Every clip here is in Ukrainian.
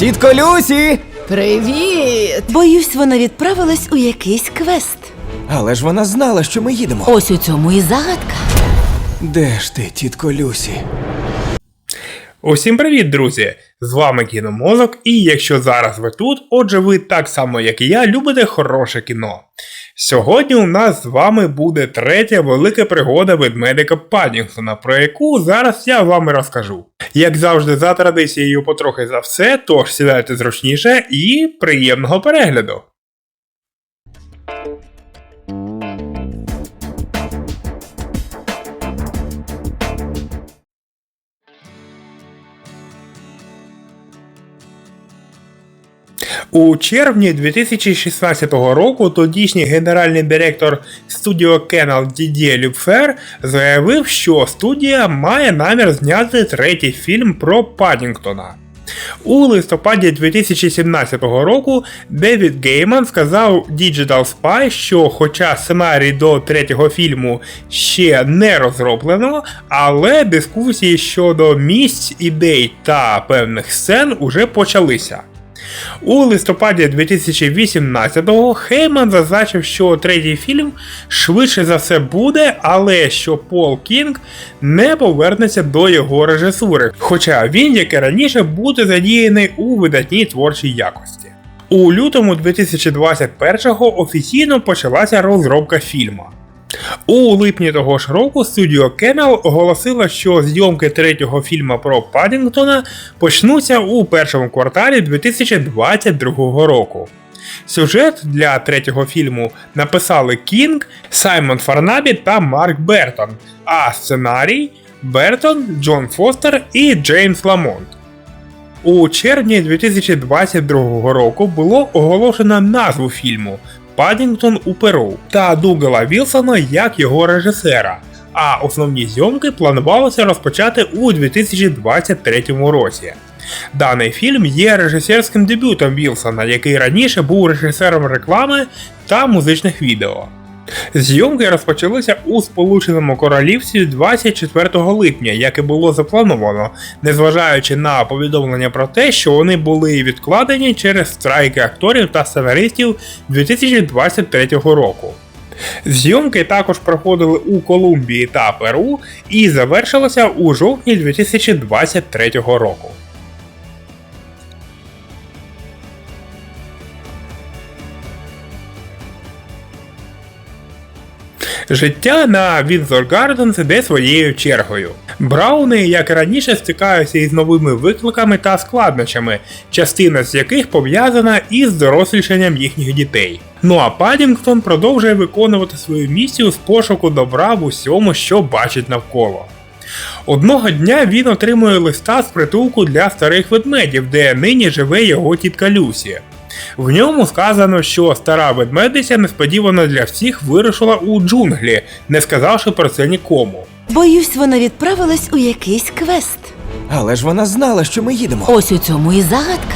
Тітко Люсі! Привіт! Боюсь, вона відправилась у якийсь квест. Але ж вона знала, що ми їдемо. Ось у цьому і загадка. Де ж ти, тітко Люсі? Усім привіт, друзі! З вами Кіномозок, і якщо зараз ви тут, отже, ви так само, як і я, любите хороше кіно. Сьогодні у нас з вами буде третя велика пригода ведмедика Паддінгтона, про яку зараз я вам розкажу. Як завжди, за традицією потрохи за все, тож сідайте зручніше і приємного перегляду! У червні 2016 року тодішній генеральний директор студіо Canal Дідє Люпфер заявив, що студія має намір зняти третій фільм про Паддінгтона. У листопаді 2017 року Девід Гейман сказав Digital Spy, що хоча сценарій до третього фільму ще не розроблено, але дискусії щодо місць, ідей та певних сцен уже почалися. У листопаді 2018-го Хейман зазначив, що третій фільм швидше за все буде, але що Пол Кінг не повернеться до його режисури, хоча він, як і раніше, буде задіяний у видатній творчій якості. У лютому 2021-го офіційно почалася розробка фільму. У липні того ж року студіо Canal оголосила, що зйомки третього фільму про Паддінгтона почнуться у першому кварталі 2022 року. Сюжет для третього фільму написали Кінг, Саймон Фарнабі та Марк Бертон, а сценарій Бертон, Джон Фостер і Джеймс Ламонт. У червні 2022 року було оголошено назву фільму Паддінгтон у Перу та Дугала Вілсона як його режисера. А основні зйомки планувалося розпочати у 2023 році. Даний фільм є режисерським дебютом Вілсона, який раніше був режисером реклами та музичних відео. Зйомки розпочалися у Сполученому Королівстві 24 липня, як і було заплановано, незважаючи на повідомлення про те, що вони були відкладені через страйки акторів та сценаристів 2023 року. Зйомки також проходили у Колумбії та Перу і завершилися у жовтні 2023 року. Життя на Вінзор Гарденс іде своєю чергою. Брауни, як і раніше, стикаються із новими викликами та складнощами, частина з яких пов'язана із дорослішанням їхніх дітей. Ну а Паддінгтон продовжує виконувати свою місію з пошуку добра в усьому, що бачить навколо. Одного дня він отримує листа з притулку для старих ведмедів, де нині живе його тітка Люсі. В ньому сказано, що стара ведмедиця несподівано для всіх вирушила у джунглі, не сказавши про це нікому. Боюсь, вона відправилась у якийсь квест. Але ж вона знала, що ми їдемо. Ось у цьому і загадка.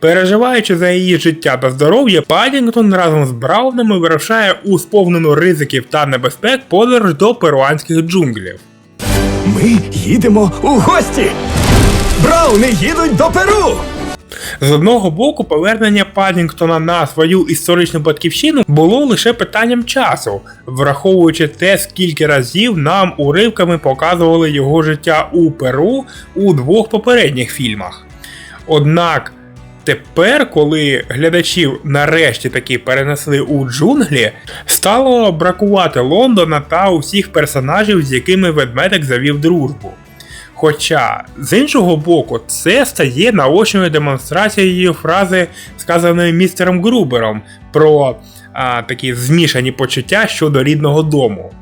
Переживаючи за її життя та здоров'я, Паддінгтон разом з Браунами вирушає у сповнену ризиків та небезпек подорож до перуанських джунглів. Ми їдемо у гості! Брауни їдуть до Перу! З одного боку, повернення Паддінгтона на свою історичну батьківщину було лише питанням часу, враховуючи те, скільки разів нам уривками показували його життя у Перу у двох попередніх фільмах. Однак тепер, коли глядачів нарешті таки перенесли у джунглі, стало бракувати Лондона та усіх персонажів, з якими ведмедик завів дружбу. Хоча, з іншого боку, це стає наочною демонстрацією фрази, сказаної містером Грубером, про а, такі змішані почуття щодо рідного дому.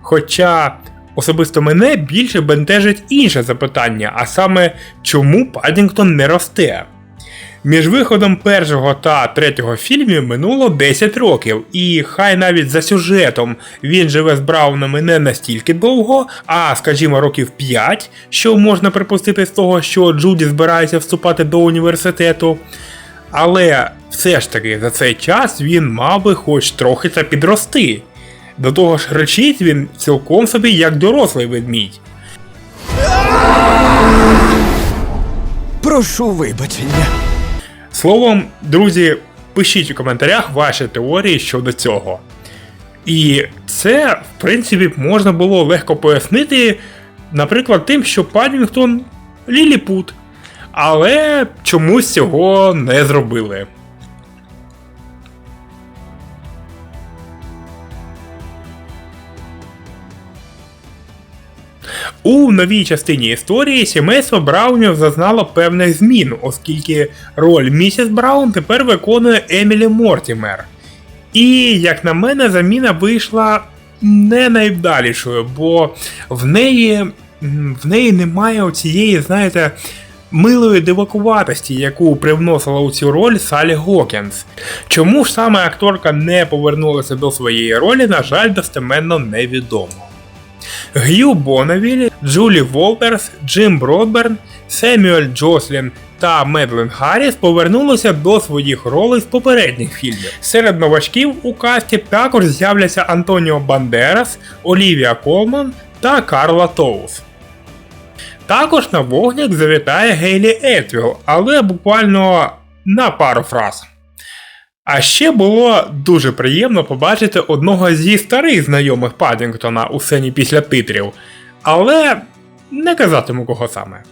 Хоча особисто мене більше бентежить інше запитання, а саме, чому Паддінгтон не росте? Між виходом першого та третього фільмів минуло 10 років, і хай навіть за сюжетом він живе з Браунами не настільки довго, а скажімо років 5, що можна припустити з того, що Джуді збирається вступати до університету. Але все ж таки за цей час він мав би хоч трохи та підрости. До того ж, речить він цілком собі як дорослий ведмідь. Прошу вибачення. Словом, друзі, пишіть у коментарях ваші теорії щодо цього. І це, в принципі, можна було легко пояснити, наприклад, тим, що Паддінгтон ліліпут. Але чомусь цього не зробили. У новій частині історії сімейство Браунів зазнало певних змін, оскільки роль місіс Браун тепер виконує Емілі Мортімер. І, як на мене, заміна вийшла не найвдалішою, бо в неї, в неї немає цієї, знаєте, милої дивакуватості, яку привносила у цю роль Салі Гокінс. Чому ж саме акторка не повернулася до своєї ролі, на жаль, достеменно невідомо. Г'ю Бонавілі, Джулі Волтерс, Джим Бродберн, Семюель Джослін та Медлен Гарріс повернулися до своїх ролей з попередніх фільмів. Серед новачків у касті також з'являться Антоніо Бандерас, Олівія Колман та Карла Тоус. Також на вогник завітає Гейлі Етвіл, але буквально на пару фраз. А ще було дуже приємно побачити одного зі старих знайомих Паддінгтона у сцені після титрів, але не казатиму кого саме.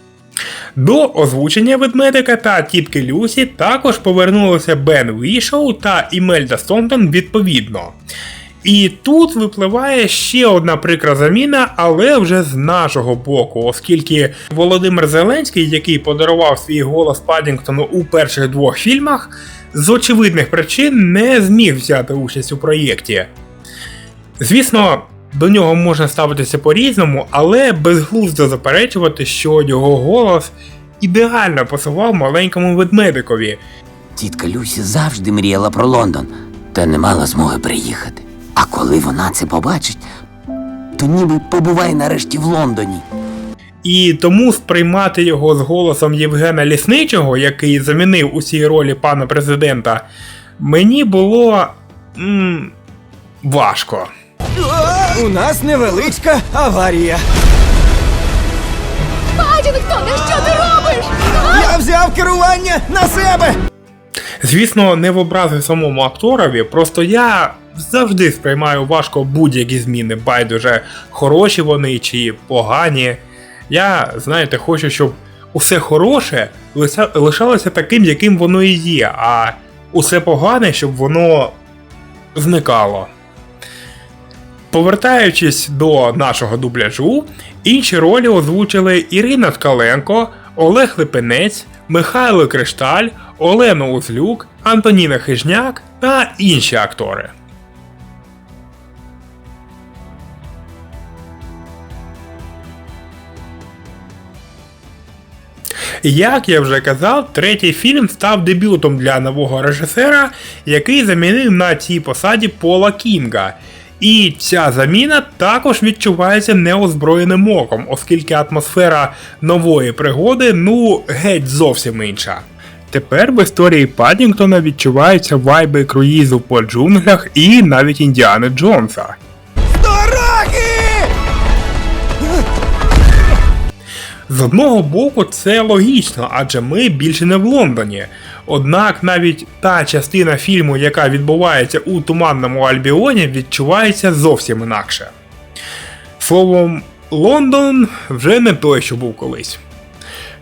До озвучення ведмедика та тітки Люсі також повернулися Бен Вішоу та Імельда Стонтон відповідно. І тут випливає ще одна прикра заміна, але вже з нашого боку, оскільки Володимир Зеленський, який подарував свій голос Паддінгтону у перших двох фільмах, з очевидних причин не зміг взяти участь у проєкті. Звісно, до нього можна ставитися по-різному, але безглуздо заперечувати, що його голос ідеально пасував маленькому ведмедикові, Тітка Люсі завжди мріяла про Лондон, та не мала змоги приїхати. А коли вона це побачить, то ніби побуває нарешті в Лондоні. І тому сприймати його з голосом Євгена Лісничого, який замінив у цій ролі пана президента, мені було м, важко. У нас невеличка аварія. Падінгтоне, що ти робиш? Я взяв керування на себе. Звісно, не в образи самому акторові, просто я завжди сприймаю важко будь-які зміни, байдуже хороші вони чи погані. Я, знаєте, хочу, щоб усе хороше лишалося таким, яким воно і є, а усе погане, щоб воно зникало. Повертаючись до нашого дубляжу, інші ролі озвучили Ірина Ткаленко, Олег Липенець, Михайло Кришталь, Олена Узлюк, Антоніна Хижняк та інші актори. Як я вже казав, третій фільм став дебютом для нового режисера, який замінив на цій посаді Пола Кінга. І ця заміна також відчувається неозброєним оком, оскільки атмосфера нової пригоди ну геть зовсім інша. Тепер в історії Паддінгтона відчуваються вайби круїзу по джунглях і навіть Індіани Джонса. З одного боку, це логічно, адже ми більше не в Лондоні. Однак навіть та частина фільму, яка відбувається у Туманному Альбіоні, відчувається зовсім інакше. Словом, Лондон вже не той, що був колись.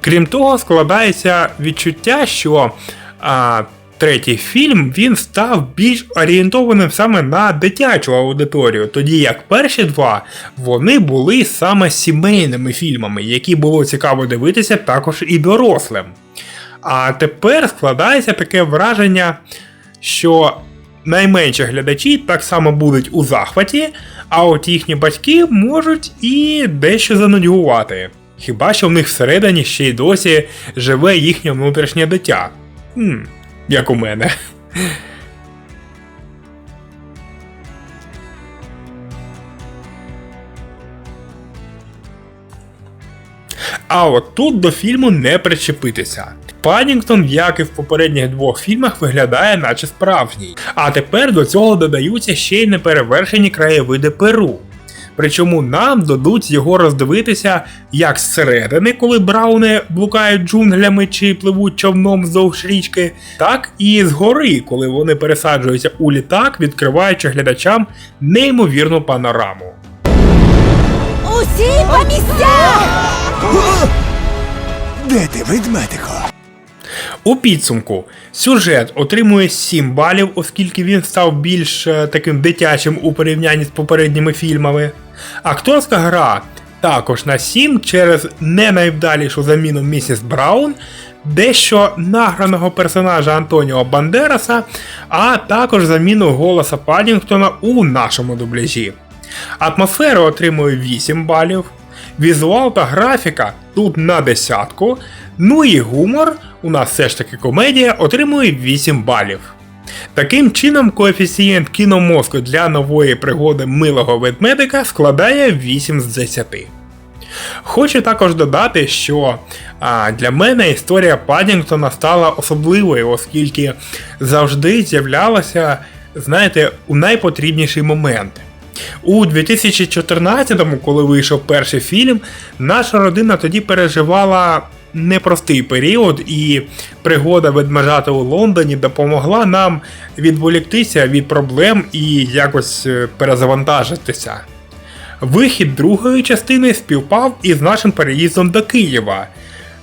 Крім того, складається відчуття, що а, третій фільм він став більш орієнтованим саме на дитячу аудиторію, тоді як перші два вони були саме сімейними фільмами, які було цікаво дивитися також і дорослим. А тепер складається таке враження, що найменші глядачі так само будуть у захваті, а от їхні батьки можуть і дещо занудьгувати. Хіба що в них всередині ще й досі живе їхнє внутрішнє дитя. Хм, як у мене. А от тут до фільму не причепитися. Падінгтон, як і в попередніх двох фільмах, виглядає наче справжній. А тепер до цього додаються ще й неперевершені краєвиди Перу. Причому нам дадуть його роздивитися як зсередини, коли брауни блукають джунглями чи пливуть човном вздовж річки, так і згори, коли вони пересаджуються у літак, відкриваючи глядачам неймовірну панораму. Усі по місцях! Де ти, ведмедико? У підсумку сюжет отримує 7 балів, оскільки він став більш е, таким дитячим у порівнянні з попередніми фільмами. Акторська гра також на 7 через не найвдалішу заміну місіс Браун, дещо награного персонажа Антоніо Бандераса, а також заміну голоса Паддінгтона у нашому дубляжі. Атмосфера отримує 8 балів. Візуал та графіка тут на десятку. Ну і гумор, у нас все ж таки комедія, отримує 8 балів. Таким чином, коефіцієнт кіномозку для нової пригоди милого ведмедика складає 8 з 10. Хочу також додати, що а, для мене історія Паддінгтона стала особливою, оскільки завжди з'являлася, знаєте, у найпотрібніший момент. У 2014-му, коли вийшов перший фільм, наша родина тоді переживала непростий період, і пригода ведмежата у Лондоні допомогла нам відволіктися від проблем і якось е, перезавантажитися. Вихід другої частини співпав із нашим переїздом до Києва.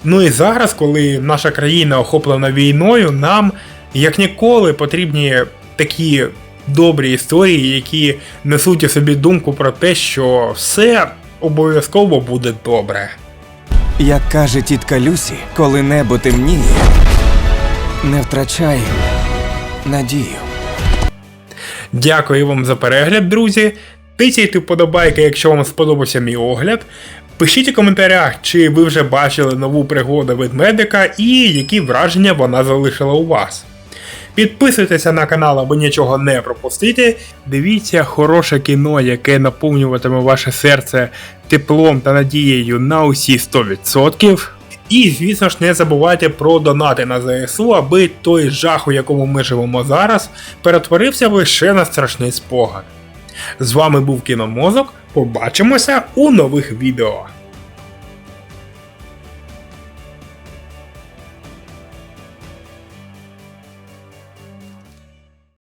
Ну і зараз, коли наша країна охоплена війною, нам як ніколи потрібні такі добрі історії, які несуть у собі думку про те, що все обов'язково буде добре. Як каже тітка Люсі, коли небо темніє, не втрачай надію. Дякую вам за перегляд, друзі. Тисяйте вподобайки, якщо вам сподобався мій огляд. Пишіть у коментарях, чи ви вже бачили нову пригоду ведмедика і які враження вона залишила у вас. Підписуйтеся на канал, аби нічого не пропустити. Дивіться хороше кіно, яке наповнюватиме ваше серце теплом та надією на усі 100%. І, звісно ж, не забувайте про донати на ЗСУ, аби той жах, у якому ми живемо зараз, перетворився лише на страшний спогад. З вами був Кіномозок. Побачимося у нових відео.